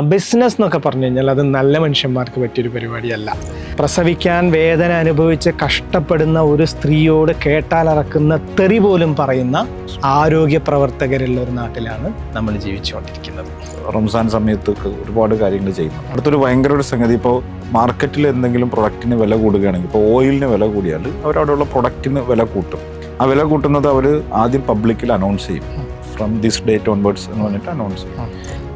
Business എന്നൊക്കെ പറഞ്ഞു കഴിഞ്ഞാൽ അത് നല്ല മനുഷ്യന്മാർക്ക് പറ്റിയൊരു പരിപാടിയല്ല. പ്രസവിക്കാൻ വേദന അനുഭവിച്ച് കഷ്ടപ്പെടുന്ന ഒരു സ്ത്രീയോട് കേട്ടാലറക്കുന്ന തെറി പോലും പറയുന്ന ആരോഗ്യ പ്രവർത്തകരുള്ള ഒരു നാട്ടിലാണ് നമ്മൾ ജീവിച്ചുകൊണ്ടിരിക്കുന്നത്. റംസാൻ സമയത്ത് ഒരുപാട് കാര്യങ്ങൾ ചെയ്യുന്നു. അടുത്തൊരു ഭയങ്കര ഒരു സംഗതി ഇപ്പോൾ മാർക്കറ്റിൽ എന്തെങ്കിലും പ്രൊഡക്റ്റിന് വില കൂടുകയാണെങ്കിൽ ഇപ്പോൾ ഓയിലിന് വില കൂടിയാൽ അവരവിടെയുള്ള പ്രൊഡക്റ്റിന് വില കൂട്ടും. ആ വില കൂട്ടുന്നത് അവർ ആദ്യം പബ്ലിക്കിൽ അനൗൺസ് ചെയ്യും. ഫ്രം ദിസ് ഡേറ്റ് ഓൺവേർഡ്സ് എന്ന് പറഞ്ഞിട്ട് അനൗൺസ്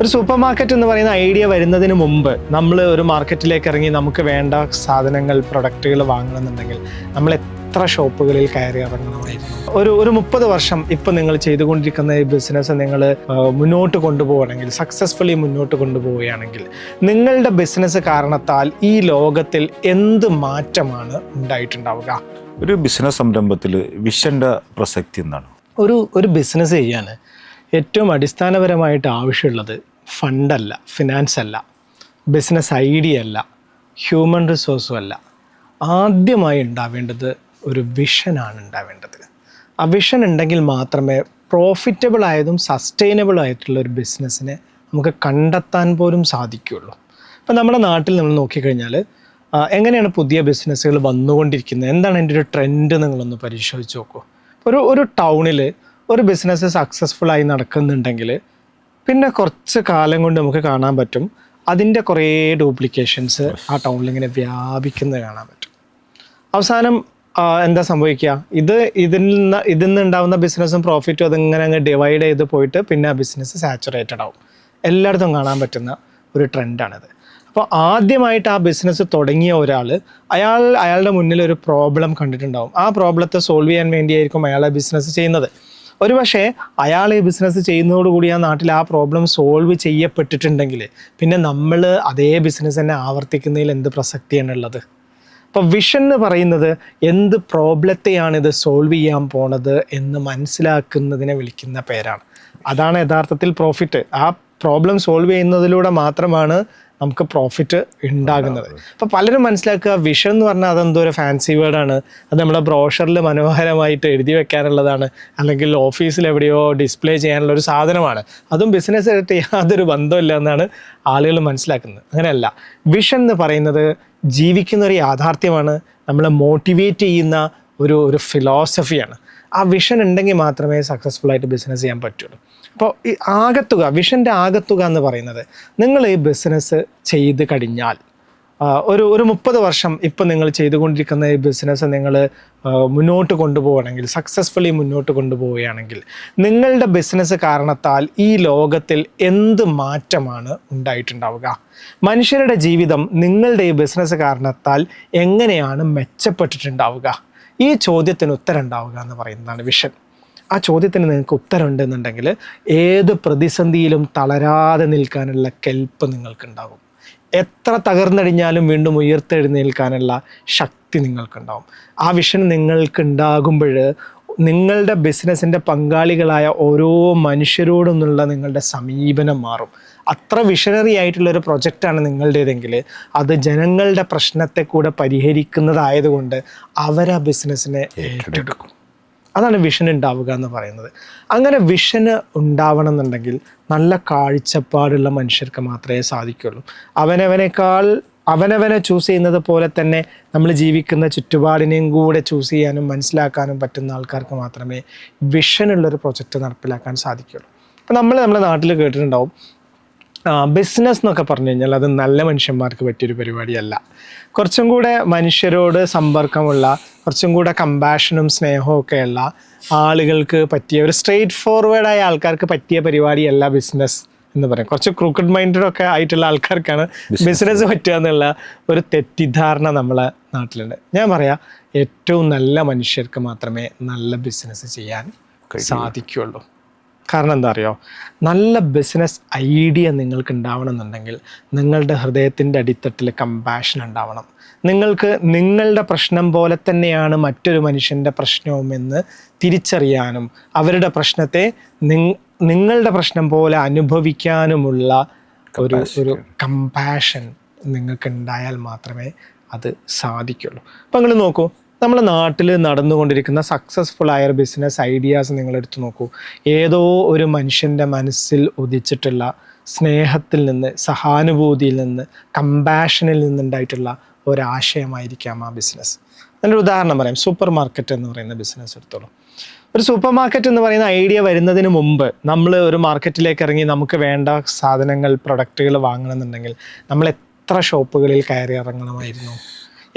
ഒരു സൂപ്പർ മാർക്കറ്റ് എന്ന് പറയുന്ന ഐഡിയ വരുന്നതിന് മുമ്പ് നമ്മൾ ഒരു മാർക്കറ്റിലേക്ക് ഇറങ്ങി നമുക്ക് വേണ്ട സാധനങ്ങൾ പ്രൊഡക്റ്റുകൾ വാങ്ങണമെന്നുണ്ടെങ്കിൽ നമ്മൾ എത്ര ഷോപ്പുകളിൽ കയറി ഇറങ്ങണമായിരുന്നു. ഒരു ഒരു മുപ്പത് വർഷം ഇപ്പം നിങ്ങൾ ചെയ്തുകൊണ്ടിരിക്കുന്ന ഈ ബിസിനസ് നിങ്ങൾ മുന്നോട്ട് കൊണ്ടുപോവുകയാണെങ്കിൽ സക്സസ്ഫുള്ളി മുന്നോട്ട് കൊണ്ടുപോവുകയാണെങ്കിൽ നിങ്ങളുടെ ബിസിനസ് കാരണത്താൽ ഈ ലോകത്തിൽ എന്ത് മാറ്റമാണ് ഉണ്ടായിട്ടുണ്ടാവുക? ഒരു ബിസിനസ് സംരംഭത്തിൽ വിഷന്റെ പ്രസക്തി എന്താണ്? ഒരു ഒരു ബിസിനസ് ചെയ്യാൻ ഏറ്റവും അടിസ്ഥാനപരമായിട്ട് ആവശ്യമുള്ളത് ഫണ്ടല്ല ഫിനാൻസ് അല്ല ബിസിനസ് ഐഡിയ അല്ല ഹ്യൂമൻ റിസോഴ്സും അല്ല. ആദ്യമായി ഉണ്ടാവേണ്ടത് ഒരു വിഷനാണ് ഉണ്ടാവേണ്ടത്. ആ വിഷൻ ഉണ്ടെങ്കിൽ മാത്രമേ പ്രോഫിറ്റബിൾ ആയതും സസ്റ്റൈനബിൾ ആയിട്ടുള്ള ഒരു ബിസിനസ്സിനെ നമുക്ക് കണ്ടെത്താൻ പോലും സാധിക്കുകയുള്ളൂ. ഇപ്പം നമ്മുടെ നാട്ടിൽ നമ്മൾ നോക്കിക്കഴിഞ്ഞാൽ എങ്ങനെയാണ് പുതിയ ബിസിനസ്സുകൾ വന്നുകൊണ്ടിരിക്കുന്നത്? എന്താണ് എന്റെ ഒരു ട്രെൻഡ് നിങ്ങളൊന്ന് പരിശോധിച്ച് നോക്കൂ. ഒരു ഒരു ടൗണിൽ ഒരു ബിസിനസ് സക്സസ്ഫുൾ ആയി നടക്കുന്നുണ്ടെങ്കിൽ പിന്നെ കുറച്ച് കാലം കൊണ്ട് നമുക്ക് കാണാൻ പറ്റും. അതിന്റെ കുറേ ഡ്യൂപ്ലിക്കേഷൻസ് ആ ടൗണിൽ ഇങ്ങനെ വ്യാപിക്കുന്നത് കാണാൻ പറ്റും. അവസാനം എന്താ സംഭവിക്കുക? ഇത് ഇതിൽ നിന്ന് ഇതിൽ നിന്ന് ഉണ്ടാകുന്ന ബിസിനസ്സും പ്രോഫിറ്റും അതിങ്ങനെ അങ്ങ് ഡിവൈഡ് ചെയ്ത് പോയിട്ട് പിന്നെ ആ ബിസിനസ് സാച്ചുറേറ്റഡ് ആവും. എല്ലായിടത്തും കാണാൻ പറ്റുന്ന ഒരു ട്രെൻഡാണിത് അപ്പോൾ ആദ്യമായിട്ട് ആ ബിസിനസ് തുടങ്ങിയ ഒരാൾ അയാൾ അയാളുടെ മുന്നിൽ ഒരു പ്രോബ്ലം കണ്ടിട്ടുണ്ടാവും. ആ പ്രോബ്ലത്തെ സോൾവ് ചെയ്യാൻ വേണ്ടിയായിരിക്കും അയാൾ ആ ബിസിനസ് ചെയ്യുന്നത്. ഒരു പക്ഷേ അയാൾ ഈ ബിസിനസ് ചെയ്യുന്നതോടുകൂടി ആ നാട്ടിൽ ആ പ്രോബ്ലം സോൾവ് ചെയ്യപ്പെട്ടിട്ടുണ്ടെങ്കിൽ പിന്നെ നമ്മൾ അതേ ബിസിനസ് തന്നെ ആവർത്തിക്കുന്നതിൽ എന്ത് പ്രസക്തിയാണുള്ളത് അപ്പോൾ വിഷൻ എന്ന് പറയുന്നത് എന്ത് പ്രോബ്ലത്തെയാണ് ഇത് സോൾവ് ചെയ്യാൻ പോണത് എന്ന് മനസ്സിലാക്കുന്നതിനെ വിളിക്കുന്ന പേരാണ്. അതാണ് യഥാർത്ഥത്തിൽ പ്രോഫിറ്റ് ആ പ്രോബ്ലം സോൾവ് ചെയ്യുന്നതിലൂടെ മാത്രമാണ് നമുക്ക് പ്രോഫിറ്റ് ഉണ്ടാകുന്നത്. അപ്പോൾ പലരും മനസ്സിലാക്കുക വിഷൻ എന്ന് പറഞ്ഞാൽ അതെന്തോ ഒരു ഫാൻസി വേർഡാണ് അത് നമ്മുടെ ബ്രോഷറിൽ മനോഹരമായിട്ട് എഴുതി വെക്കാനുള്ളതാണ്. അല്ലെങ്കിൽ ഓഫീസിൽ എവിടെയോ ഡിസ്പ്ലേ ചെയ്യാനുള്ള ഒരു സാധനമാണ്. അതും ബിസിനസ്സായിട്ട് യാതൊരു ബന്ധമില്ല എന്നാണ് ആളുകൾ മനസ്സിലാക്കുന്നത്. അങ്ങനെയല്ല. വിഷൻ എന്ന് പറയുന്നത് ജീവിക്കുന്ന ഒരു യാഥാർത്ഥ്യമാണ്. നമ്മളെ മോട്ടിവേറ്റ് ചെയ്യുന്ന ഒരു ഒരു ഫിലോസഫിയാണ് ആ വിഷൻ ഉണ്ടെങ്കിൽ മാത്രമേ സക്സസ്ഫുൾ ആയിട്ട് ബിസിനസ് ചെയ്യാൻ പറ്റുള്ളൂ. അപ്പോൾ ഈ ആകത്തുക വിഷന്റെ ആകത്തുക എന്ന് പറയുന്നത് നിങ്ങൾ ഈ ബിസിനസ് ചെയ്ത് കഴിഞ്ഞാൽ ഒരു ഒരു മുപ്പത് വർഷം ഇപ്പം നിങ്ങൾ ചെയ്തുകൊണ്ടിരിക്കുന്ന ഈ ബിസിനസ് നിങ്ങൾ മുന്നോട്ട് കൊണ്ടുപോവുകയാണെങ്കിൽ സക്സസ്ഫുള്ളി മുന്നോട്ട് കൊണ്ടുപോവുകയാണെങ്കിൽ നിങ്ങളുടെ ബിസിനസ് കാരണത്താൽ ഈ ലോകത്തിൽ എന്ത് മാറ്റമാണ് ഉണ്ടായിട്ടുണ്ടാവുക? മനുഷ്യരുടെ ജീവിതം നിങ്ങളുടെ ഈ ബിസിനസ് കാരണത്താൽ എങ്ങനെയാണ് മെച്ചപ്പെട്ടിട്ടുണ്ടാവുക? ഈ ചോദ്യത്തിന് ഉത്തരം ഉണ്ടാവുക എന്ന് പറയുന്നതാണ് വിഷൻ ആ ചോദ്യത്തിന് നിങ്ങൾക്ക് ഉത്തരം ഉണ്ടെന്നുണ്ടെങ്കിൽ ഏത് പ്രതിസന്ധിയിലും തളരാതെ നിൽക്കാനുള്ള കെൽപ്പ് നിങ്ങൾക്കുണ്ടാകും എത്ര തകർന്നടിഞ്ഞാലും വീണ്ടും ഉയർത്തെഴുന്നേൽക്കാനുള്ള ശക്തി നിങ്ങൾക്കുണ്ടാവും. ആ വിഷൻ നിങ്ങൾക്കുണ്ടാകുമ്പോൾ നിങ്ങളുടെ ബിസിനസ്സിന്റെ പങ്കാളികളായ ഓരോ മനുഷ്യരോടുമുള്ള നിങ്ങളുടെ സമീപനം മാറും. അത്ര വിഷണറി ആയിട്ടുള്ള ഒരു പ്രൊജക്റ്റാണ് നിങ്ങളുടേതെങ്കിൽ അത് ജനങ്ങളുടെ പ്രശ്നത്തെ കൂടെ പരിഹരിക്കുന്നതായതുകൊണ്ട് അവർ ആ ബിസിനസ്സിനെ ഏറ്റെടുക്കും. അതാണ് വിഷൻ ഉണ്ടാവുക എന്ന് പറയുന്നത്. അങ്ങനെ വിഷന് ഉണ്ടാവണം എന്നുണ്ടെങ്കിൽ നല്ല കാഴ്ചപ്പാടുള്ള മനുഷ്യർക്ക് മാത്രമേ സാധിക്കുള്ളൂ. അവനവനേക്കാൾ അവനവനെ ചൂസ് ചെയ്യുന്നത് പോലെ തന്നെ നമ്മൾ ജീവിക്കുന്ന ചുറ്റുപാടിനെയും കൂടെ ചൂസ് ചെയ്യാനും മനസ്സിലാക്കാനും പറ്റുന്ന ആൾക്കാർക്ക് മാത്രമേ വിഷനുള്ളൊരു പ്രൊജക്റ്റ് നടപ്പിലാക്കാൻ സാധിക്കുള്ളൂ. അപ്പോൾ നമ്മൾ നമ്മുടെ നാട്ടിൽ കേട്ടിട്ടുണ്ടാവും ബിസിനസ് എന്നൊക്കെ പറഞ്ഞു കഴിഞ്ഞാൽ അത് നല്ല മനുഷ്യന്മാർക്ക് പറ്റിയൊരു പരിപാടിയല്ല. കുറച്ചും കൂടെ മനുഷ്യരോട് സമ്പർക്കമുള്ള കുറച്ചും കൂടെ കമ്പാഷനും സ്നേഹവും ഒക്കെയുള്ള ആളുകൾക്ക് പറ്റിയ ഒരു സ്ട്രെയിറ്റ് ഫോർവേഡായ ആൾക്കാർക്ക് പറ്റിയ പരിപാടിയല്ല ബിസിനസ് എന്ന് പറയാം. കുറച്ച് ക്രൂക്കഡ് മൈൻഡഡ് ഒക്കെ ആയിട്ടുള്ള ആൾക്കാർക്കാണ് ബിസിനസ് പറ്റുക എന്നുള്ള ഒരു തെറ്റിദ്ധാരണ നമ്മളെ നാട്ടിലുണ്ട്. ഞാൻ പറയാം ഏറ്റവും നല്ല മനുഷ്യർക്ക് മാത്രമേ നല്ല ബിസിനസ് ചെയ്യാൻ സാധിക്കുകയുള്ളൂ കാരണം എന്താ അറിയോ? നല്ല ബിസിനസ് ഐഡിയ നിങ്ങൾക്ക് ഉണ്ടാവണമെന്നുണ്ടെങ്കിൽ നിങ്ങളുടെ ഹൃദയത്തിന്റെ അടിത്തട്ടിൽ കമ്പാഷൻ ഉണ്ടാവണം. നിങ്ങൾക്ക് നിങ്ങളുടെ പ്രശ്നം പോലെ തന്നെയാണ് മറ്റൊരു മനുഷ്യന്റെ പ്രശ്നവും എന്ന് തിരിച്ചറിയാനും അവരുടെ പ്രശ്നത്തെ നിങ്ങളുടെ പ്രശ്നം പോലെ അനുഭവിക്കാനുമുള്ള ഒരു ഒരു കമ്പാഷൻ നിങ്ങൾക്ക് ഉണ്ടായാൽ മാത്രമേ അത് സാധിക്കുള്ളൂ. അപ്പം നിങ്ങൾ നോക്കൂ. നമ്മുടെ നാട്ടിൽ നടന്നുകൊണ്ടിരിക്കുന്ന സക്സസ്ഫുൾ ആയ ബിസിനസ് ഐഡിയാസ് നിങ്ങൾ എടുത്തു നോക്കൂ. ഏതോ ഒരു മനുഷ്യന്റെ മനസ്സിൽ ഉദിച്ചിട്ടുള്ള സ്നേഹത്തിൽ നിന്ന് സഹാനുഭൂതിയിൽ നിന്ന് കമ്പാഷനിൽ നിന്നുണ്ടായിട്ടുള്ള ഒരാശയമായിരിക്കാം ആ ബിസിനസ് നല്ലൊരു ഉദാഹരണം പറയാം. സൂപ്പർ മാർക്കറ്റ് എന്ന് പറയുന്ന ബിസിനസ് എടുത്തോളൂ. ഒരു സൂപ്പർ മാർക്കറ്റ് എന്ന് പറയുന്ന ഐഡിയ വരുന്നതിന് മുമ്പ് നമ്മൾ ഒരു മാർക്കറ്റിലേക്ക് ഇറങ്ങി നമുക്ക് വേണ്ട സാധനങ്ങൾ പ്രൊഡക്റ്റുകൾ വാങ്ങണമെന്നുണ്ടെങ്കിൽ നമ്മൾ എത്ര ഷോപ്പുകളിൽ കയറി ഇറങ്ങണമായിരുന്നു?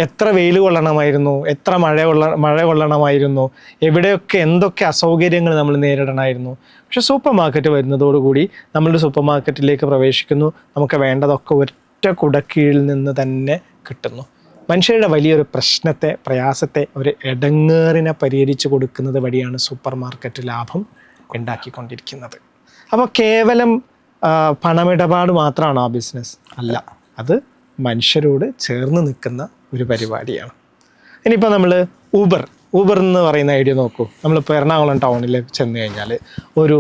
എത്ര വെയിൽ കൊള്ളണമായിരുന്നു എത്ര മഴ കൊള്ള മഴ കൊള്ളണമായിരുന്നു എവിടെയൊക്കെ എന്തൊക്കെ അസൗകര്യങ്ങൾ നമ്മൾ നേരിടണമായിരുന്നു. പക്ഷേ സൂപ്പർ മാർക്കറ്റ് വരുന്നതോടുകൂടി നമ്മളൊരു സൂപ്പർ മാർക്കറ്റിലേക്ക് പ്രവേശിക്കുന്നു. നമുക്ക് വേണ്ടതൊക്കെ ഒറ്റ കുടക്കീഴിൽ നിന്ന് തന്നെ കിട്ടുന്നു. മനുഷ്യരുടെ വലിയൊരു പ്രശ്നത്തെ പ്രയാസത്തെ ഒരു ഇടങ്ങേറിനെ പരിഹരിച്ചു കൊടുക്കുന്നത് വഴിയാണ് സൂപ്പർ മാർക്കറ്റ് ലാഭം ഉണ്ടാക്കിക്കൊണ്ടിരിക്കുന്നത്. അപ്പോൾ കേവലം പണമിടപാട് മാത്രമാണോ ആ ബിസിനസ് അല്ല. അത് മനുഷ്യരോട് ചേർന്ന് നിൽക്കുന്ന ഒരു പരിപാടിയാണ്. ഇനിയിപ്പോൾ നമ്മൾ ഊബർ ഊബർ എന്ന് പറയുന്ന ഐഡിയ നോക്കൂ. നമ്മളിപ്പോൾ എറണാകുളം ടൗണിൽ ചെന്ന് കഴിഞ്ഞാൽ ഒരു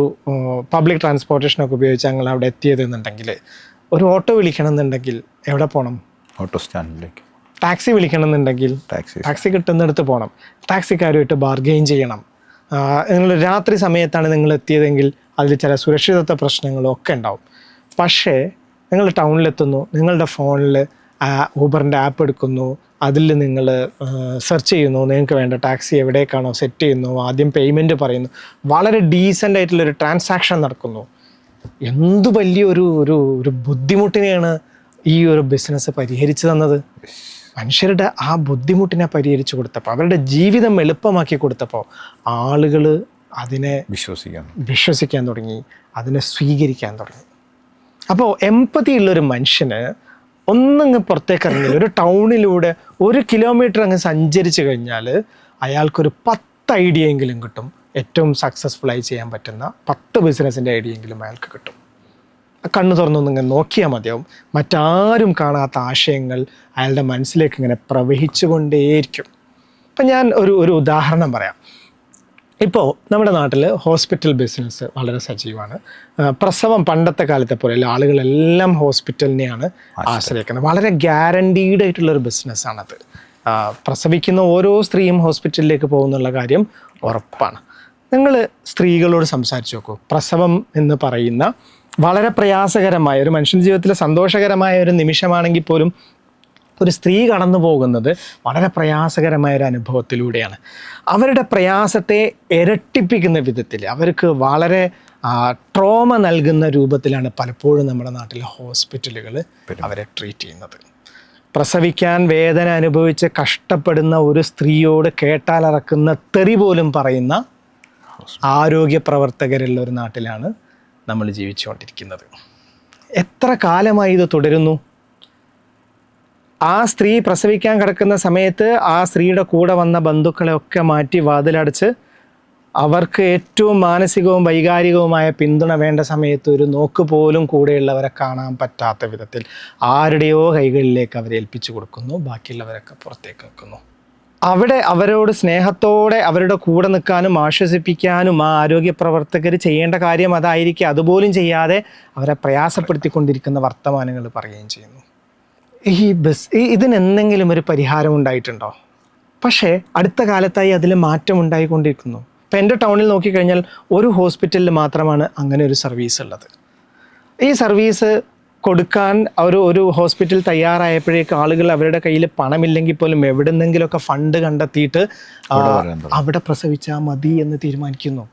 പബ്ലിക് ട്രാൻസ്പോർട്ടേഷനൊക്കെ ഉപയോഗിച്ച് ഞങ്ങൾ അവിടെ എത്തിയതെന്നുണ്ടെങ്കിൽ ഒരു ഓട്ടോ വിളിക്കണം എന്നുണ്ടെങ്കിൽ എവിടെ പോകണം ഓട്ടോ സ്റ്റാൻഡിലേക്ക് ടാക്സി വിളിക്കണം എന്നുണ്ടെങ്കിൽ ടാക്സി ടാക്സി കിട്ടുന്നിടത്ത് പോകണം ടാക്സിക്കാരുമായിട്ട് ബാർഗെയിൻ ചെയ്യണം. നിങ്ങൾ രാത്രി സമയത്താണ് നിങ്ങൾ എത്തിയതെങ്കിൽ അതിൽ ചില സുരക്ഷിതത്വ പ്രശ്നങ്ങളും ഒക്കെ ഉണ്ടാവും. പക്ഷേ നിങ്ങൾ ടൗണിലെത്തുന്നു നിങ്ങളുടെ ഫോണിൽ ഊബറിന്റെ ആപ്പ് എടുക്കുന്നു. അതിൽ നിങ്ങൾ സെർച്ച് ചെയ്യുന്നു. നിങ്ങൾക്ക് വേണ്ട ടാക്സി എവിടേക്കാണോ സെറ്റ് ചെയ്യുന്നു. ആദ്യം പേയ്മെന്റ് പറയുന്നു. വളരെ ഡീസന്റ് ആയിട്ടുള്ളൊരു ട്രാൻസാക്ഷൻ നടക്കുന്നു. എന്ത് വലിയൊരു ഒരു ഒരു ബുദ്ധിമുട്ടിനെയാണ് ഈ ഒരു ബിസിനസ് പരിഹരിച്ചു തന്നത്? മനുഷ്യരുടെ ആ ബുദ്ധിമുട്ടിനെ പരിഹരിച്ചു കൊടുത്തപ്പോൾ അവരുടെ ജീവിതം എളുപ്പമാക്കി കൊടുത്തപ്പോൾ ആളുകൾ അതിനെ വിശ്വസിക്കാൻ വിശ്വസിക്കാൻ തുടങ്ങി. അതിനെ സ്വീകരിക്കാൻ തുടങ്ങി. അപ്പോൾ എമ്പതി ഉള്ളൊരു മനുഷ്യന് ഒന്നങ്ങ് പുറത്തേക്ക് ഇറങ്ങില്ല ഒരു ടൗണിലൂടെ ഒരു കിലോമീറ്റർ അങ്ങ് സഞ്ചരിച്ചു കഴിഞ്ഞാൽ അയാൾക്കൊരു പത്ത് ഐഡിയ എങ്കിലും കിട്ടും. ഏറ്റവും സക്സസ്ഫുള്ളായി ചെയ്യാൻ പറ്റുന്ന പത്ത് ബിസിനസ്സിന്റെ ഐഡിയ എങ്കിലും അയാൾക്ക് കിട്ടും. കണ്ണു തുറന്നൊന്നും തുറന്നൊന്നിങ്ങനെ നോക്കിയാൽ മതിയാവും. മറ്റാരും കാണാത്ത ആശയങ്ങൾ അയാളുടെ മനസ്സിലേക്ക് ഇങ്ങനെ പ്രവഹിച്ചുകൊണ്ടേയിരിക്കും. അപ്പം ഞാൻ ഒരു ഒരു ഉദാഹരണം പറയാം. ഇപ്പോൾ നമ്മുടെ നാട്ടിൽ ഹോസ്പിറ്റൽ ബിസിനസ് വളരെ സജീവമാണ് പ്രസവം പണ്ടത്തെ കാലത്തെ പോലെ ആളുകളെല്ലാം ഹോസ്പിറ്റലിനെയാണ് ആശ്രയിക്കുന്നത്. വളരെ ഗ്യാരണ്ടീഡ് ആയിട്ടുള്ളൊരു ബിസിനസ്സാണത് പ്രസവിക്കുന്ന ഓരോ സ്ത്രീയും ഹോസ്പിറ്റലിലേക്ക് പോകുന്നുള്ള കാര്യം ഉറപ്പാണ്. നിങ്ങൾ സ്ത്രീകളോട് സംസാരിച്ചു നോക്കൂ. പ്രസവം എന്ന് പറയുന്ന വളരെ പ്രയാസകരമായ ഒരു മനുഷ്യന്റെ ജീവിതത്തിലെ സന്തോഷകരമായ ഒരു നിമിഷമാണെങ്കിൽ പോലും ഒരു സ്ത്രീ കടന്നു പോകുന്നത് വളരെ പ്രയാസകരമായ ഒരു അനുഭവത്തിലൂടെയാണ്. അവരുടെ പ്രയാസത്തെ ഇരട്ടിപ്പിക്കുന്ന വിധത്തിൽ അവർക്ക് വളരെ ട്രോമ നൽകുന്ന രൂപത്തിലാണ് പലപ്പോഴും നമ്മുടെ നാട്ടിലെ ഹോസ്പിറ്റലുകൾ അവരെ ട്രീറ്റ് ചെയ്യുന്നത്. പ്രസവിക്കാൻ വേദന അനുഭവിച്ച് കഷ്ടപ്പെടുന്ന ഒരു സ്ത്രീയോട് കേട്ടാലറക്കുന്ന തെറി പോലും പറയുന്ന ആരോഗ്യ പ്രവർത്തകരുള്ള ഒരു നാട്ടിലാണ് നമ്മൾ ജീവിച്ചുകൊണ്ടിരിക്കുന്നത്. എത്ര കാലമായി ഇത് തുടരുന്നു? ആ സ്ത്രീ പ്രസവിക്കാൻ കിടക്കുന്ന സമയത്ത് ആ സ്ത്രീയുടെ കൂടെ വന്ന ബന്ധുക്കളെ ഒക്കെ മാറ്റി വാതിലടച്ച് അവർക്ക് ഏറ്റവും മാനസികവും വൈകാരികവുമായ പിന്തുണ വേണ്ട സമയത്ത് ഒരു നോക്ക് പോലും കൂടെയുള്ളവരെ കാണാൻ പറ്റാത്ത വിധത്തിൽ ആരുടെയോ കൈകളിലേക്ക് അവരെ ഏൽപ്പിച്ചു കൊടുക്കുന്നു. ബാക്കിയുള്ളവരൊക്കെ പുറത്തേക്ക് വെക്കുന്നു. അവിടെ അവരോട് സ്നേഹത്തോടെ അവരുടെ കൂടെ നിൽക്കാനും ആശ്വസിപ്പിക്കാനും ആ ആരോഗ്യ പ്രവർത്തകർ ചെയ്യേണ്ട കാര്യം അതായിരിക്കും. അതുപോലും ചെയ്യാതെ അവരെ പ്രയാസപ്പെടുത്തിക്കൊണ്ടിരിക്കുന്ന വർത്തമാനങ്ങൾ പറയുകയും ചെയ്യുന്നു. ഈ ബസ് ഈ- ഇതിന് എന്തെങ്കിലും ഒരു പരിഹാരം ഉണ്ടായിട്ടുണ്ടോ? പക്ഷേ അടുത്ത കാലത്തായി അതിൽ മാറ്റം ഉണ്ടായിക്കൊണ്ടിരിക്കുന്നു. ഇപ്പം എന്റെ ടൗണിൽ നോക്കിക്കഴിഞ്ഞാൽ ഒരു ഹോസ്പിറ്റലിൽ മാത്രമാണ് അങ്ങനെ ഒരു സർവീസ് ഉള്ളത്. ഈ സർവീസ് കൊടുക്കാൻ ഒരു ഒരു ഹോസ്പിറ്റൽ തയ്യാറായപ്പോഴേക്ക് ആളുകൾ അവരുടെ കയ്യിൽ പണമില്ലെങ്കിൽ പോലും എവിടെ നിന്നെങ്കിലുമൊക്കെ ഫണ്ട് കണ്ടെത്തിയിട്ട്. അവിടെ പ്രസവിച്ചാൽ മതി എന്ന് തീരുമാനിക്കുന്നു.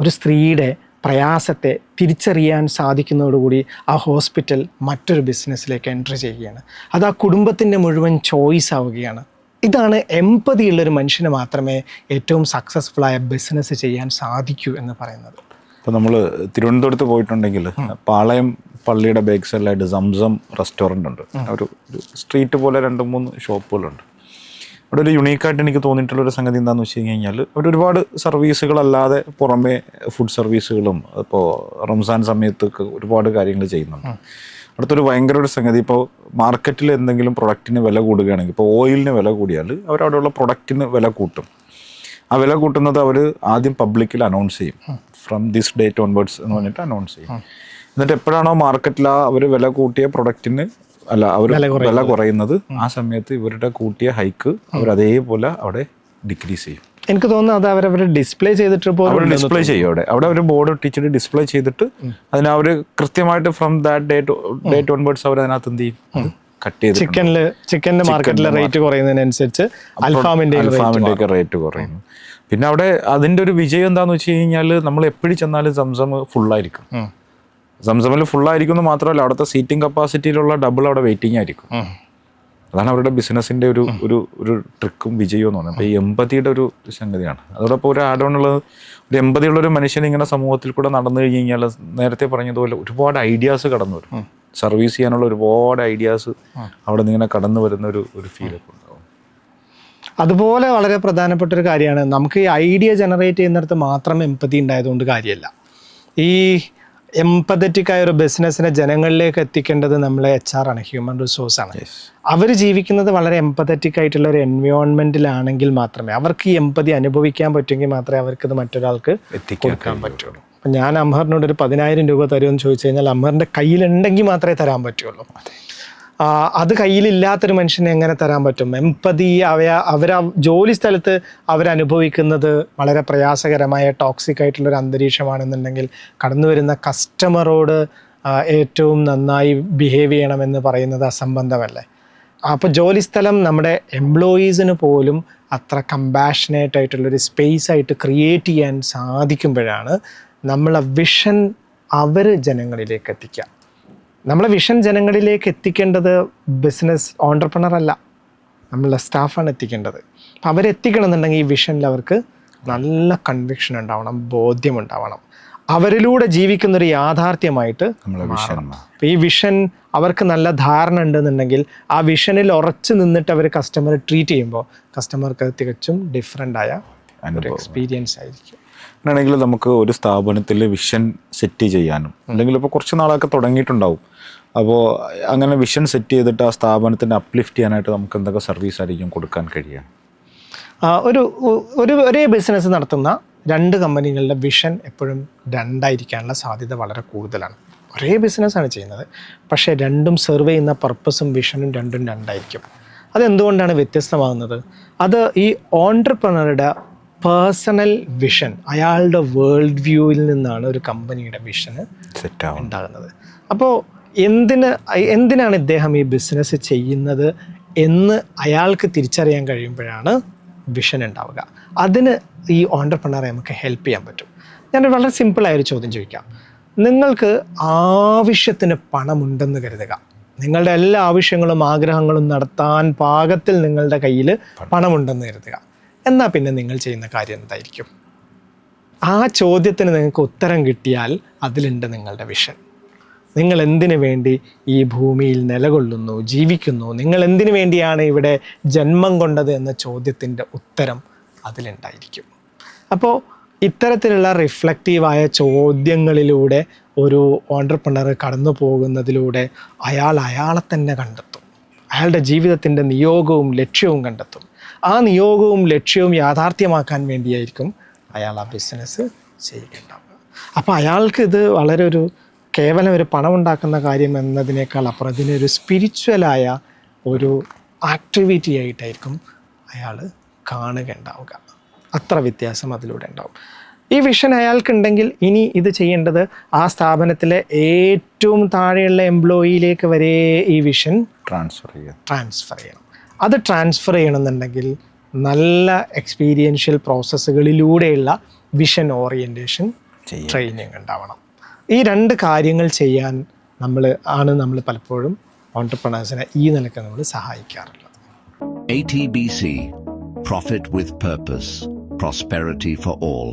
ഒരു സ്ത്രീയുടെ പ്രയാസത്തെ തിരിച്ചറിയാൻ സാധിക്കുന്നതോടുകൂടി ആ ഹോസ്പിറ്റൽ മറ്റൊരു ബിസിനസ്സിലേക്ക് എൻട്രി ചെയ്യുകയാണ്. അത് ആ കുടുംബത്തിന്റെ മുഴുവൻ ചോയ്സ് ആവുകയാണ്. ഇതാണ് എമ്പതിയുള്ളൊരു മനുഷ്യന് മാത്രമേ ഏറ്റവും സക്സസ്ഫുള്ളായ ബിസിനസ് ചെയ്യാൻ സാധിക്കൂ എന്ന് പറയുന്നത്. ഇപ്പോൾ നമ്മൾ തിരുവനന്തപുരത്ത് പോയിട്ടുണ്ടെങ്കിൽ പാളയം പള്ളിയുടെ ബേക്ക് സൈഡിലായിട്ട് സംസം റെസ്റ്റോറന്റ് ഉണ്ട്. ഒരു ഒരു സ്ട്രീറ്റ് പോലെ രണ്ട് മൂന്ന് ഷോപ്പുകളുണ്ട് അവിടെ ഒരു യുണീക്കായിട്ട് എനിക്ക് തോന്നിയിട്ടുള്ള ഒരു സംഗതി എന്താണെന്ന് വെച്ച് കഴിഞ്ഞാൽ അവിടെ ഒരുപാട് സർവീസുകളല്ലാതെ പുറമേ ഫുഡ് സർവീസുകളും ഇപ്പോൾ റംസാൻ സമയത്തൊക്കെ ഒരുപാട് കാര്യങ്ങൾ ചെയ്യുന്നുണ്ട്. അവിടുത്തെ ഒരു ഭയങ്കര ഒരു സംഗതി ഇപ്പോൾ മാർക്കറ്റിൽ എന്തെങ്കിലും പ്രൊഡക്റ്റിന് വില കൂടുകയാണെങ്കിൽ ഇപ്പോൾ ഓയിലിന് വില കൂടിയാൽ അവരവിടെയുള്ള പ്രൊഡക്റ്റിന് വില കൂട്ടും. ആ വില കൂട്ടുന്നത് അവർ ആദ്യം പബ്ലിക്കിൽ അനൗൺസ് ചെയ്യും. ഫ്രം ദിസ് ഡേറ്റ് ഓൺവേർഡ്സ് എന്ന് പറഞ്ഞിട്ട് അനൗൺസ് ചെയ്യും. എന്നിട്ട് എപ്പോഴാണോ മാർക്കറ്റിൽ ആ അവർ വില കൂട്ടിയ പ്രൊഡക്റ്റിന് അല്ല അവർ വില കുറയുന്നത്. ആ സമയത്ത് ഇവരുടെ കൂട്ടിയ ഹൈക്ക് അവർ അതേപോലെ അവിടെ ഡിക്രീസ് ചെയ്യും. എനിക്ക് തോന്നുന്നു അത് അവരവർ ഡിസ്പ്ലേ ചെയ്തിട്ട് അവിടെ ഡിസ്പ്ലേ ചെയ്യും അവിടെ. അവിടെ ഒരു ബോർഡ് ഒട്ടിച്ചിട്ട് ഡിസ്പ്ലേ ചെയ്തിട്ട് അതിന് അവർ കൃത്യമായിട്ട് from that date date onwards അവർ അതിനകത്ത് എന്ത് ചെയ്യും? കട്ട് ചെയ്ത് ചിക്കനിൽ ചിക്കന്റെ മാർക്കറ്റിലെ റേറ്റ് കുറയുന്നതിനനുസരിച്ച് അൽഫാമിന്റെ അൽഫാമിന്റെ ഒക്കെ റേറ്റ് കുറയുന്നു. പിന്നെ അവിടെ അതിന്റെ ഒരു വിജയം എന്താന്ന് വെച്ച് കഴിഞ്ഞാൽ നമ്മൾ എപ്പോഴും ചെന്നാലും സംസം ഫുള്ളായിരിക്കും സംസമിൽ ഫുള്ളായിരിക്കും എന്ന് മാത്രമല്ല അവിടുത്തെ സീറ്റിംഗ് കപ്പാസിറ്റിയിലുള്ള ഡബിൾ അവിടെ വെയിറ്റിംഗ് ആയിരിക്കും. അതാണ് അവരുടെ ബിസിനസിന്റെ ഒരു ഒരു ഒരു ട്രിക്കും വിജയവും എന്ന് പറയുന്നത്. അപ്പോൾ ഈ എമ്പതിയുടെ ഒരു സംഗതിയാണ്. അതോടൊപ്പം ഒരു ആഡ് ഓൺ ഉള്ളത് ഒരു എമ്പതിയുള്ള ഒരു മനുഷ്യൻ ഇങ്ങനെ സമൂഹത്തിൽ കൂടെ നടന്നു കഴിഞ്ഞ് കഴിഞ്ഞാൽ നേരത്തെ പറഞ്ഞതുപോലെ ഒരുപാട് ഐഡിയാസ് കടന്നു വരും. സർവീസ് ചെയ്യാനുള്ള ഒരുപാട് ഐഡിയാസ് അവിടെ നിന്ന് ഇങ്ങനെ കടന്നു വരുന്ന ഒരു ഒരു ഫീലൊക്കെ ഉണ്ടാവും. അതുപോലെ വളരെ പ്രധാനപ്പെട്ട ഒരു കാര്യമാണ് നമുക്ക് ഈ ഐഡിയ ജനറേറ്റ് ചെയ്യുന്നിടത്ത് മാത്രം എമ്പതി ഉണ്ടായതുകൊണ്ട് കാര്യമല്ല. ഈ എംപതറ്റിക് ആയ ഒരു ബിസിനസ്സിനെ ജനങ്ങളിലേക്ക് എത്തിക്കേണ്ടത് നമ്മളെ എച്ച് ആർ ആണ് ഹ്യൂമൻ റിസോഴ്സ് ആണ്. അവർ ജീവിക്കുന്നത് വളരെ എംപതറ്റിക് ആയിട്ടുള്ള ഒരു എൻവയോൺമെന്റിലാണെങ്കിൽ മാത്രമേ അവർക്ക് ഈ എമ്പതി അനുഭവിക്കാൻ പറ്റുമെങ്കിൽ മാത്രമേ അവർക്ക് ഇത് മറ്റൊരാൾക്ക് എത്തിക്കാൻ പറ്റുള്ളൂ അപ്പം ഞാൻ അംഹറിനോട് ഒരു പതിനായിരം രൂപ തരുമെന്ന് ചോദിച്ചു കഴിഞ്ഞാൽ അംഹറിന്റെ കയ്യിലുണ്ടെങ്കിൽ മാത്രമേ തരാൻ പറ്റുള്ളൂ. അത് കയ്യിലില്ലാത്തൊരു മനുഷ്യനെ എങ്ങനെ തരാൻ പറ്റും? എമ്പതി അവ അവർ ജോലി സ്ഥലത്ത് അവരനുഭവിക്കുന്നത് വളരെ പ്രയാസകരമായ ടോക്സിക് ആയിട്ടുള്ളൊരു അന്തരീക്ഷമാണെന്നുണ്ടെങ്കിൽ കടന്നു വരുന്ന കസ്റ്റമറോട് ഏറ്റവും നന്നായി ബിഹേവ് ചെയ്യണമെന്ന് പറയുന്നത് അസംബന്ധമല്ലേ? അപ്പോൾ ജോലിസ്ഥലം നമ്മുടെ എംപ്ലോയീസിന് പോലും അത്ര കമ്പാഷനേറ്റ് ആയിട്ടുള്ളൊരു സ്പേസ് ആയിട്ട് ക്രിയേറ്റ് ചെയ്യാൻ സാധിക്കുമ്പോഴാണ് നമ്മളെ വിഷൻ അവർ ജനങ്ങളിലേക്ക് എത്തിക്കുക. നമ്മളെ വിഷൻ ജനങ്ങളിലേക്ക് എത്തിക്കേണ്ടത് ബിസിനസ് ഓണ്ടർപ്രണർ അല്ല. നമ്മളുടെ സ്റ്റാഫാണ് എത്തിക്കേണ്ടത്. അപ്പം അവരെത്തിക്കണം എന്നുണ്ടെങ്കിൽ ഈ വിഷനിൽ അവർക്ക് നല്ല കൺവിക്ഷൻ ഉണ്ടാവണം ബോധ്യം ഉണ്ടാവണം. അവരിലൂടെ ജീവിക്കുന്ന ഒരു യാഥാർത്ഥ്യമായിട്ട് ഈ വിഷൻ അവർക്ക് നല്ല ധാരണ ഉണ്ടെന്നുണ്ടെങ്കിൽ ആ വിഷനിൽ ഉറച്ചു നിന്നിട്ട് അവർ കസ്റ്റമർ ട്രീറ്റ് ചെയ്യുമ്പോൾ കസ്റ്റമർക്ക് തികച്ചും ഡിഫറെന്റ് ആയ ഒരു എക്സ്പീരിയൻസ് ആയിരിക്കും. അങ്ങനെയാണെങ്കിൽ നമുക്ക് ഒരു സ്ഥാപനത്തിൽ വിഷൻ സെറ്റ് ചെയ്യാനും. അല്ലെങ്കിൽ ഇപ്പോൾ കുറച്ച് നാളൊക്കെ തുടങ്ങിയിട്ടുണ്ടാവും. അപ്പോൾ അങ്ങനെ വിഷൻ സെറ്റ് ചെയ്തിട്ട് ആ സ്ഥാപനത്തിന് അപ്ലിഫ്റ്റ് ചെയ്യാനായിട്ട് നമുക്ക് എന്തൊക്കെ സർവീസ് ആയിരിക്കും കൊടുക്കാൻ കഴിയുക? ഒരു ഒരു ഒരേ ബിസിനസ് നടത്തുന്ന രണ്ട് കമ്പനികളുടെ വിഷൻ എപ്പോഴും രണ്ടായിരിക്കാനുള്ള സാധ്യത വളരെ കൂടുതലാണ്. ഒരേ ബിസിനസ്സാണ് ചെയ്യുന്നത്. പക്ഷേ രണ്ടും സെർവ് ചെയ്യുന്ന പർപ്പസും വിഷനും രണ്ടും രണ്ടായിരിക്കും. അതെന്തുകൊണ്ടാണ് വ്യത്യസ്തമാകുന്നത്? അത് ഈ ഓൺടർപ്രണറുടെ പേഴ്സണൽ വിഷൻ അയാളുടെ വേൾഡ് വ്യൂവിൽ നിന്നാണ് ഒരു കമ്പനിയുടെ വിഷന് ഉണ്ടാകുന്നത്. അപ്പോൾ എന്തിന് എന്തിനാണ് ഇദ്ദേഹം ഈ ബിസിനസ് ചെയ്യുന്നത് എന്ന് അയാൾക്ക് തിരിച്ചറിയാൻ കഴിയുമ്പോഴാണ് വിഷൻ ഉണ്ടാവുക. അതിന് ഈ ഓണ്ടർപ്രണറെ നമുക്ക് ഹെൽപ്പ് ചെയ്യാൻ പറ്റും. ഞാൻ വളരെ സിമ്പിളായൊരു ചോദ്യം ചോദിക്കാം. നിങ്ങൾക്ക് ആവശ്യത്തിന് പണമുണ്ടെന്ന് കരുതുക. നിങ്ങളുടെ എല്ലാ ആവശ്യങ്ങളും ആഗ്രഹങ്ങളും നടത്താൻ പാകത്തിൽ നിങ്ങളുടെ കയ്യിൽ പണമുണ്ടെന്ന് കരുതുക. എന്നാൽ പിന്നെ നിങ്ങൾ ചെയ്യുന്ന കാര്യം എന്തായിരിക്കും? ആ ചോദ്യത്തിന് നിങ്ങൾക്ക് ഉത്തരം കിട്ടിയാൽ അതിലുണ്ട് നിങ്ങളുടെ വിഷൻ നിങ്ങൾ എന്തിനു വേണ്ടി ഈ ഭൂമിയിൽ നിലകൊള്ളുന്നു ജീവിക്കുന്നു? നിങ്ങൾ എന്തിനു വേണ്ടിയാണ് ഇവിടെ ജന്മം കൊണ്ടത് എന്ന ചോദ്യത്തിന്റെ ഉത്തരം അതിലുണ്ടായിരിക്കും. അപ്പോൾ ഇത്തരത്തിലുള്ള റിഫ്ലക്റ്റീവായ ചോദ്യങ്ങളിലൂടെ ഒരു ഓണ്ടർപ്രണർ കടന്നു പോകുന്നതിലൂടെ അയാൾ അയാളെ തന്നെ കണ്ടെത്തും അയാളുടെ ജീവിതത്തിന്റെ നിയോഗവും ലക്ഷ്യവും കണ്ടെത്തും. ആ നിയോഗവും ലക്ഷ്യവും യാഥാർത്ഥ്യമാക്കാൻ വേണ്ടിയായിരിക്കും അയാൾ ആ ബിസിനസ് ചെയ്യുന്നുണ്ടാവുക അപ്പോൾ അയാൾക്ക് ഇത് വളരെ ഒരു കേവലം ഒരു പണം ഉണ്ടാക്കുന്ന കാര്യം എന്നതിനേക്കാൾ അപ്പുറം ഇതിനൊരു സ്പിരിച്വലായ ഒരു ആക്ടിവിറ്റി ആയിട്ടായിരിക്കും അയാൾ കാണുകയുണ്ടാവുക. അത്ര വ്യത്യാസം അതിലൂടെ ഉണ്ടാവും. ഈ വിഷൻ അയാൾക്കുണ്ടെങ്കിൽ ഇനി ഇത് ചെയ്യേണ്ടത് ആ സ്ഥാപനത്തിലെ ഏറ്റവും താഴെയുള്ള എംപ്ലോയിയിലേക്ക് വരെ ഈ വിഷൻ ട്രാൻസ്ഫർ ചെയ്യുക ട്രാൻസ്ഫർ ചെയ്യണം അത് ട്രാൻസ്ഫർ ചെയ്യണമെന്നുണ്ടെങ്കിൽ നല്ല എക്സ്പീരിയൻഷ്യൽ പ്രോസസ്സുകളിലൂടെയുള്ള വിഷൻ ഓറിയന്റേഷൻ ട്രെയിനിങ് ഉണ്ടാവണം ഈ രണ്ട് കാര്യങ്ങൾ ചെയ്യാൻ നമ്മൾ ആണ് നമ്മൾ പലപ്പോഴും ഓണ്ടർപ്രണേഴ്സിനെ ഈ നിലയ്ക്ക് നമ്മൾ സഹായിക്കാറുള്ളത് ATBC Profit with Purpose. Prosperity for all.